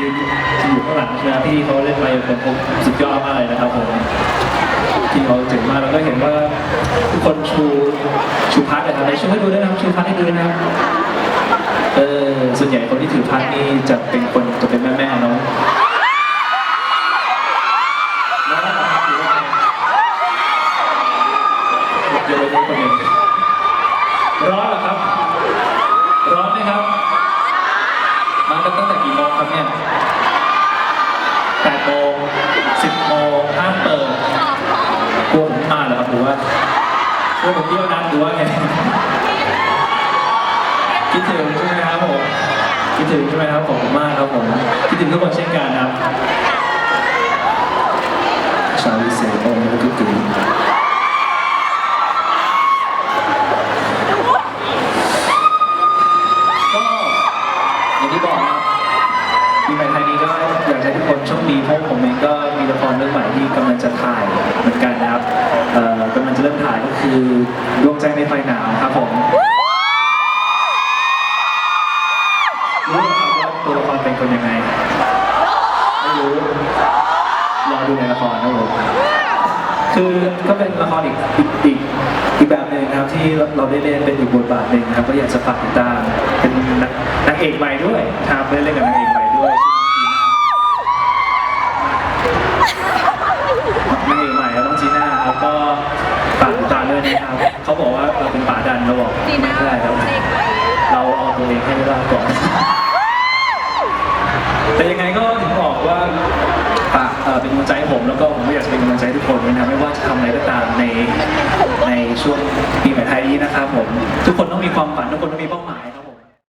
ยืนที่อยู่ข้างหลังใช่ไหมครับที่เขาเล่นไมค์ผมผมสุดยอดมากเลยนะครับผมที่เขาเจ๋งมากแล้วก็เห็นว่าทุกคนชูชูพัดนะครับในชูให้ดูด้วยนะครับชูพัดให้ดูนะครับเออส่วนใหญ่คนที่ถือพัดนี่จะเป็นคนจะเป็นแม่แม่เนาะน้องนะครับถือว่าเดี๋ยวไปดูคนหนึ่งร้อนเหรอครับ ร้อนไหมครับ มากันตั้งแต่กี่โมงครับเนี่ยแปด โมงสิบโมงห้ามเปิดกลัวผมมาเหรอครับหรือว่ากลัวผมเที่ยวนัดหรือว่าไงคิดถึงใช่ไหมครับผมคิดถึงใช่ไหมครับขอบคุณมากครับผมคิดถึงทุกคนเช่นกันครับชาวลิเซโอทุกทีก็ากให้ทุกคนโชคดีเพราะผมเองก็มีละครเรื่องใหม่ที่กำลังจะถ่ายเหมือนกันนะครับเอ่อกำลังจะเริ่มถ่ายก็คือดวงใจในไฟหนาวครับผมรู้ไหมครับว่าตัวละครเป็นคนยังไงไม่รู้รอดูในละครนะผมคือก็เป็นละครอีกอีกอีกอีกแบบหนึ่งนะครับที่เราได้เล่นเป็นอีกบทบาทหนึ่งนะครับก็อยากจะฝากติดตามเป็นนักนางเอกใหม่ด้วยครับได้เล่นกับนางเอกใหม่ด้วยชื่อน้องจีน่านางเอกใหม่ครับน้องจีน่าครับก็ฝากติดตามด้วยนะครับเขาบอกว่าเราเป็นป่าดันเราบอก จีน่า ไม่ได้ครับ เด็กไป เราเอา ตัวเองให้ได้ก่อน แต่ยังไงก็ถึงบอกว่าฝากเอ่อเป็นกำลังใจให้ผมแล้วก็ผมก็อยากจะเป็นกำลังใจให้ทุกคนด้วยนะไม่ว่าจะทำอะไรก็ตามในในช่วงปีใหม่ไทยนี้นะครับผม ทุกคนต้องมีความฝันทุกคนต้องมีเป้าหมายครับผม